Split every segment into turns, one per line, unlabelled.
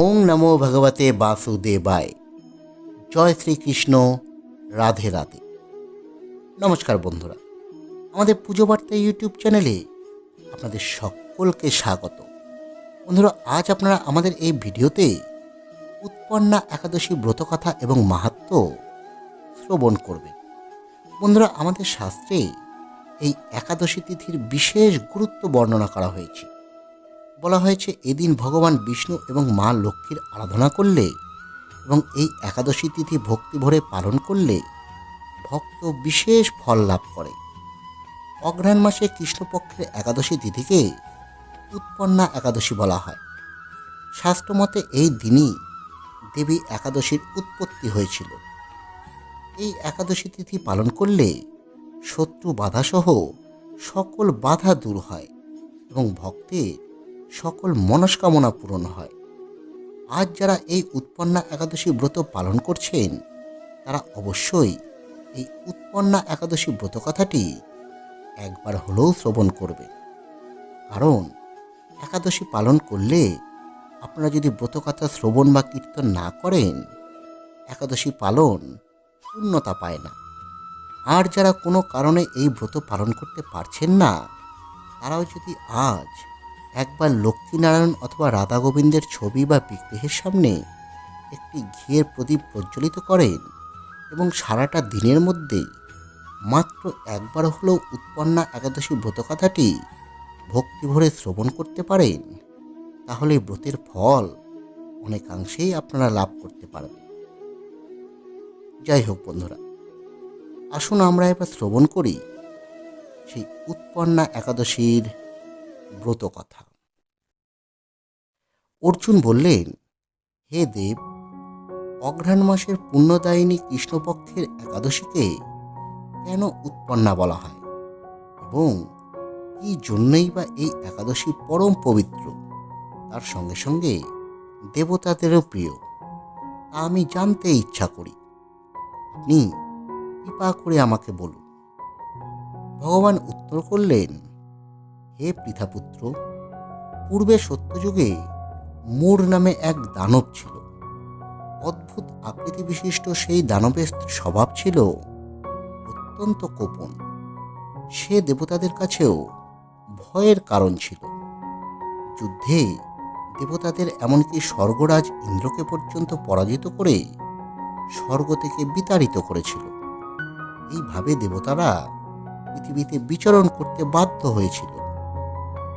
ওং নমো ভগবতে বাসুদেবায়। জয় শ্রীকৃষ্ণ, রাধে রাধে। নমস্কার বন্ধুরা, আমাদের পুজো বার্তা ইউটিউব চ্যানেলে আপনাদের সকলকে স্বাগত। বন্ধুরা, আজ আপনারা আমাদের এই ভিডিওতে উৎপন্না একাদশী ব্রতকথা এবং মাহাত্ম্য শ্রবণ করবেন। বন্ধুরা, আমাদের শাস্ত্রে এই একাদশী তিথির বিশেষ গুরুত্ব বর্ণনা করা হয়েছে। বলা হয়েছে, এদিন ভগবান বিষ্ণু এবং মা লক্ষ্মীর আরাধনা করলে এবং এই একাদশী তিথি ভক্তি ভরে পালন করলে ভক্ত বিশেষ ফল লাভ করে। অগ্রহায়ণ মাসে কৃষ্ণপক্ষের একাদশী তিথিকে উৎপন্না একাদশী বলা হয়। শাস্ত্রমতে এই দিনই দেবী একাদশীর উৎপত্তি হয়েছিল। এই একাদশী তিথি পালন করলে শত্রু বাধাসহ সকল বাধা দূর হয় এবং ভক্তের সকল মনস্কামনা পূরণ হয়। আজ যারা এই উৎপন্না একাদশী ব্রত পালন করছেন, তারা অবশ্যই এই উৎপন্না একাদশী ব্রত কথাটি একবার হলেও শ্রবণ করবে কারণ একাদশী পালন করলে আপনারা যদি ব্রতকথা শ্রবণ বা কীর্তন না করেন, একাদশী পালন পূর্ণতা পায় না। আর যারা কোনো কারণে এই ব্রত পালন করতে পারছেন না, তারাও যদি আজ একবার লক্ষ্মীনারায়ণ অথবা রাধা গোবিন্দের ছবি বা বিগ্রহের সামনে একটি ঘিয়ের প্রদীপ প্রজ্বলিত করেন এবং সারাটা দিনের মধ্যেই মাত্র একবার হলেও উৎপন্না একাদশী ব্রতকথাটি ভক্তিভরে শ্রবণ করতে পারেন, তাহলে ব্রতের ফল অনেকাংশেই আপনারা লাভ করতে পারবেন। যাই হোক বন্ধুরা, আসুন আমরা এবার শ্রবণ করি সেই উৎপন্না একাদশীর ব্রত কথা। অর্জুন বললেন, হে দেব, অঘ্রাণ মাসের পুণ্যদায়িনী কৃষ্ণপক্ষের একাদশীকে কেন উৎপন্না বলা হয়? এবং কি জন্যই বা এই একাদশী পরম পবিত্র? তার সঙ্গে সঙ্গে দেবতাদেরও প্রিয়। তা আমি জানতে ইচ্ছা করি। আপনি কৃপা করে আমাকে বলুন। ভগবান উত্তর করলেন হে পৃথাপুত্র পূর্বে সত্যযুগে মূর নামে এক দানব ছিল। অদ্ভুত আকৃতি বিশিষ্ট সেই দানবের স্বভাব ছিল অত্যন্ত কোপন। সে দেবতাদের কাছেও ভয়ের কারণ ছিল। যুদ্ধে দেবতাদের এমনকি স্বর্গরাজ ইন্দ্রকে পর্যন্ত পরাজিত করে স্বর্গ থেকে বিতাড়িত করেছিল। এইভাবে দেবতারা পৃথিবীতে বিচরণ করতে বাধ্য হয়েছিল।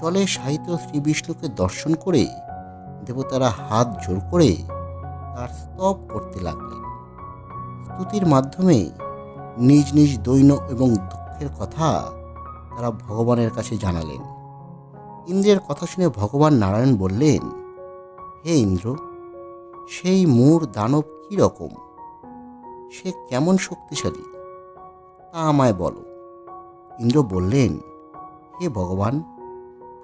জলে সাহিত্য শ্রী বিষ্ণুকে দর্শন করে দেবতারা হাত জোর করে তার স্তব করতে লাগলেন। স্তুতির মাধ্যমে নিজ নিজ দৈন্য এবং দুঃখের কথা তারা ভগবানের কাছে জানালেন। ইন্দ্রের কথা শুনে ভগবান নারায়ণ বললেন, হে ইন্দ্র, সেই মূর দানব কী রকম? সে কেমন শক্তিশালী? তা আমায় বলো। ইন্দ্র বললেন, হে ভগবান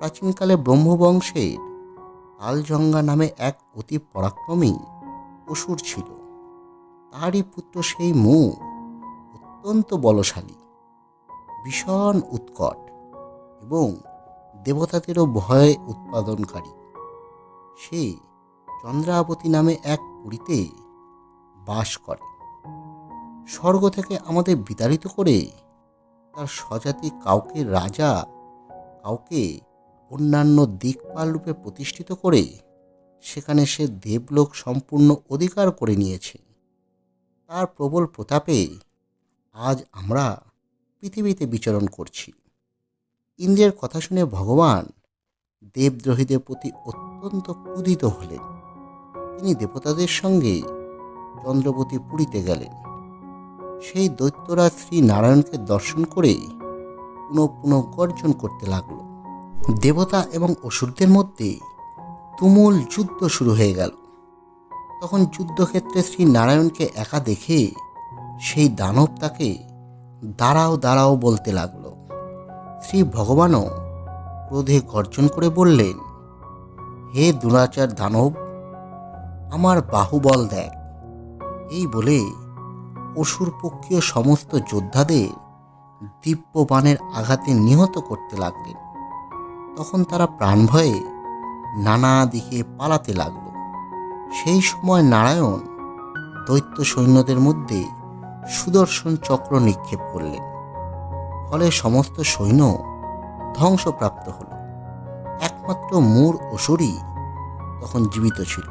প্রাচীনকালে ব্রহ্মবংশের তালজঙ্গা নামে এক অতি পরাক্রমী অসুর ছিল। তারই পুত্র সেই মু অত্যন্ত বলশালী, ভীষণ উৎকট এবং দেবতাদেরও ভয় উৎপাদনকারী। সে চন্দ্রাবতী নামে এক পুরীতে বাস করে। স্বর্গ থেকে আমাদের বিতাড়িত করে তার স্বজাতি কাউকে রাজা, কাউকে অন্যান্য দিকপাল রূপে প্রতিষ্ঠিত করে সেখানে সে দেবলোক সম্পূর্ণ অধিকার করে নিয়েছে। তার প্রবল প্রতাপে আজ আমরা পৃথিবীতে বিচরণ করছি। ইন্দ্রের কথা শুনে ভগবান দেবদ্রোহীদের প্রতি অত্যন্ত ক্রুধিত হলেন। তিনি দেবতাদের সঙ্গে চন্দ্রবতী পুরীতে গেলেন। সেই দৈত্যরাজ শ্রী নারায়ণকে দর্শন করে পুনঃ পুনঃ গর্জন করতে লাগল। দেবতা এবং অসুরদের মধ্যে তুমুল যুদ্ধ শুরু হয়ে গেল। তখন যুদ্ধক্ষেত্রে শ্রী নারায়ণকে একা দেখে সেই দানব তাকে দাঁড়াও দাঁড়াও বলতে লাগল। শ্রী ভগবানও ক্রোধে গর্জন করে বললেন, হে দুরাচার দানব, আমার বাহুবল দেখ। এই বলে অসুর পক্ষীয় সমস্ত যোদ্ধাদের দিব্য বাণের আঘাতে নিহত করতে লাগলেন। তখন তারা প্রাণ ভয়ে নানা দিকে পালাতে লাগল। সেই সময় নারায়ণ দৈত্য সৈন্যদের মধ্যে সুদর্শন চক্র নিক্ষেপ করলেন। ফলে সমস্ত সৈন্য ধ্বংসপ্রাপ্ত হল। একমাত্র মূর অসুরই তখন জীবিত ছিল।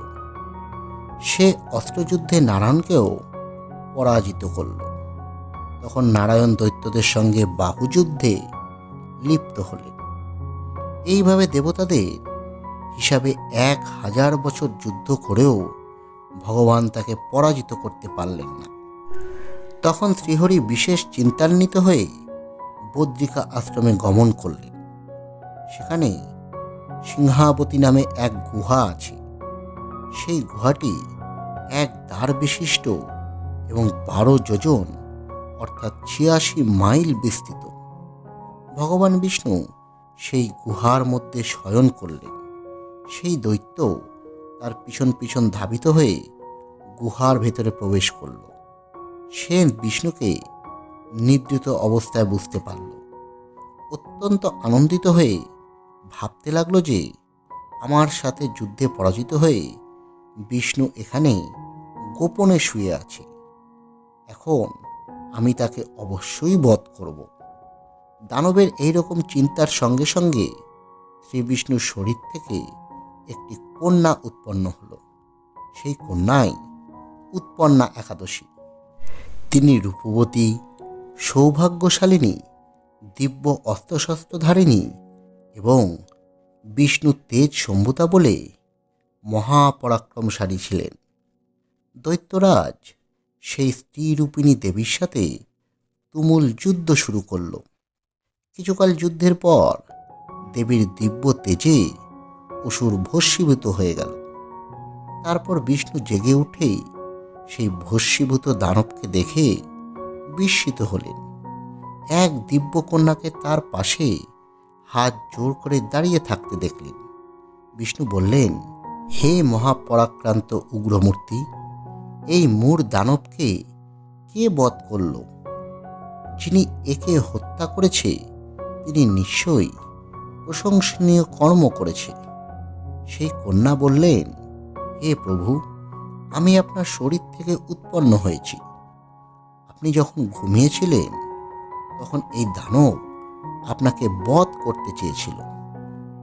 সে অস্ত্রযুদ্ধে নারায়ণকেও পরাজিত করল। তখন নারায়ণ দৈত্যদের সঙ্গে বাহুযুদ্ধে লিপ্ত হলেন। এইভাবে দেবতাদের হিসাবে এক হাজার বছর যুদ্ধ করেও ভগবান তাকে পরাজিত করতে পারলেন না। তখন শ্রীহরি বিশেষ চিন্তান্বিত হয়ে বদ্রিকা আশ্রমে গমন করলেন। সেখানে সিংহাবতী নামে এক গুহা আছে। সেই গুহাটি এক দ্বার বিশিষ্ট এবং বারো যোজন, অর্থাৎ ছিয়াশি মাইল বিস্তৃত। ভগবান বিষ্ণু সেই গুহার মধ্যে শয়ন করলেন সেই দৈত্য তার পিছন পিছন ধাবিত হয়ে গুহার ভেতরে প্রবেশ করল। সে বিষ্ণুকে নিদ্রিত অবস্থায় বুঝতে পারল। অত্যন্ত আনন্দিত হয়ে ভাবতে লাগল যে, আমার সাথে যুদ্ধে পরাজিত হয়ে বিষ্ণু এখানে গোপনে শুয়ে আছে। এখন আমি তাকে অবশ্যই বধ করব। দানবের এই রকম চিন্তার সঙ্গে সঙ্গে শ্রী বিষ্ণুর শরীর থেকে একটি কন্যা উৎপন্ন হলো। সেই কন্যাই উৎপন্না একাদশী। তিনি রূপবতী, সৌভাগ্যশালিনী, দিব্য অস্ত্রশস্ত্রধারিণী এবং বিষ্ণু তেজ সম্ভুতা বলে মহাপরাক্রমশালী ছিলেন। দৈত্যরাজ সেই স্ত্রীরূপিণী দেবীর সাথে তুমুল যুদ্ধ শুরু করল। কিছুকাল যুদ্ধের পর দেবীর দিব্য তেজে অসুর ভস্মীভূত হয়ে গেল। তারপর বিষ্ণু জেগে উঠেই সেই ভস্মীভূত দানবকে দেখে বিস্মিত হলেন। এক দিব্য কন্যাকে তার পাশে হাত জোর করে দাঁড়িয়ে থাকতে দেখলেন। বিষ্ণু বললেন, হে মহাপরাক্রান্ত উগ্রমূর্তি, এই মূর দানবকে কে বধ করল, যিনি একে হত্যা করেছে তিনি নিশ্চয়ই প্রশংসনীয় কর্ম করেছে সেই কন্যা বললেন, হে প্রভু, আমি আপনার শরীর থেকে উৎপন্ন হয়েছি। আপনি যখন ঘুমিয়েছিলেন, তখন এই দানব আপনাকে বধ করতে চেয়েছিল।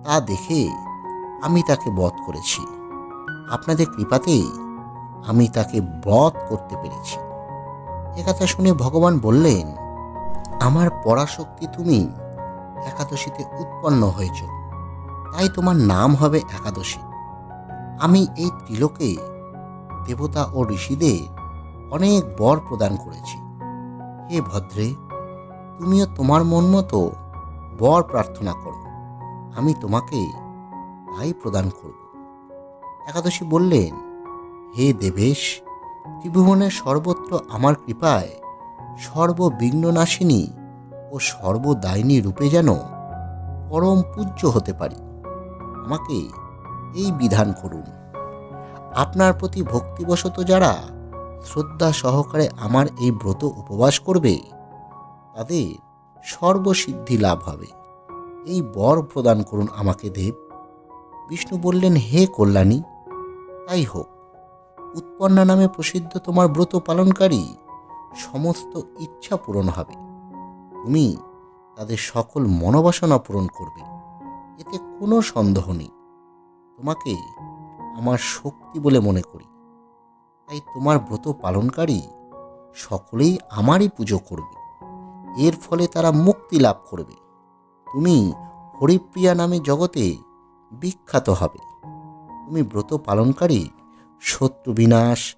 তা দেখে আমি তাকে বধ করেছি। আপনাদের কৃপাতেই আমি তাকে বধ করতে পেরেছি। একথা শুনে ভগবান বললেন, আমার পরাশক্তি তুমি একাদশীতে উৎপন্ন হয়েছ। তাই তোমার নাম হবে একাদশী। আমি এই ত্রিলোকে দেবতা ও ঋষিদের অনেক বর প্রদান করেছি। হে ভদ্রে, তুমিও তোমার মন মতো বর প্রার্থনা করো। আমি তোমাকে তাই প্রদান করব। একাদশী বললেন, হে দেবেশ, ত্রিভুবনের সর্বত্র আমার কৃপায় সর্ববিঘ্ননাশিনী ও সর্বদায়িনী রূপে যেন পরম পূজ্য হতে পারি। আমাকে এই বিধান করুন। আপনার প্রতি ভক্তিবশত যারা শ্রদ্ধা সহকারে আমার এই ব্রত উপবাস করবে, তাদের সর্বসিদ্ধি লাভ হবে। এই বর প্রদান করুন আমাকে দেব। বিষ্ণু বললেন, হে কল্যাণী, তাই হোক। উৎপন্না নামে প্রসিদ্ধ তোমার ব্রত পালনকারী সমস্ত ইচ্ছা পূরণ হবে। তুমি তাদের সকল মনোবাসনা পূরণ করবে। এতে কোনো সন্দেহ নেই। তোমাকে আমার শক্তি বলে মনে করি। তাই তোমার ব্রত পালনকারী সকলেই আমারই পুজো করবে। এর ফলে তারা মুক্তি লাভ করবে। তুমি হরিপ্রিয়া নামে জগতে বিখ্যাত হবে। তুমি ব্রত পালনকারী শত্রু বিনাশ,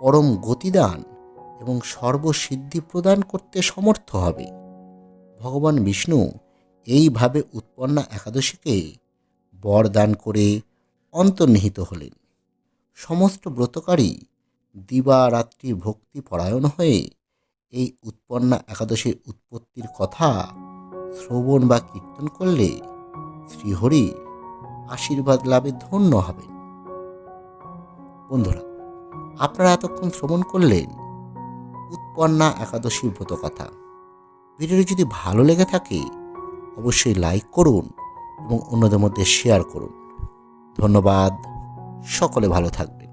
পরম গতিদান এবং সর্বসিদ্ধি প্রদান করতে সমর্থ হবে। ভগবান বিষ্ণু এইভাবে উৎপন্না একাদশীকে বরদান করে অন্তর্নিহিত হলেন। সমস্ত ব্রতকারী দিবারাত্রি ভক্তি পরায়ণ হয়ে এই উৎপন্না একাদশীর উৎপত্তির কথা শ্রবণ বা কীর্তন করলে শ্রীহরি আশীর্বাদ লাভে ধন্য হবেন। বন্ধুরা, আপনারা এতক্ষণ শ্রবণ করলেন উৎপন্না একাদশীর ব্রত কথা ভিডিওটি যদি ভালো লেগে থাকে, অবশ্যই লাইক করুন এবং অন্যদের মধ্যে শেয়ার করুন। ধন্যবাদ। সকলে ভালো থাকবেন।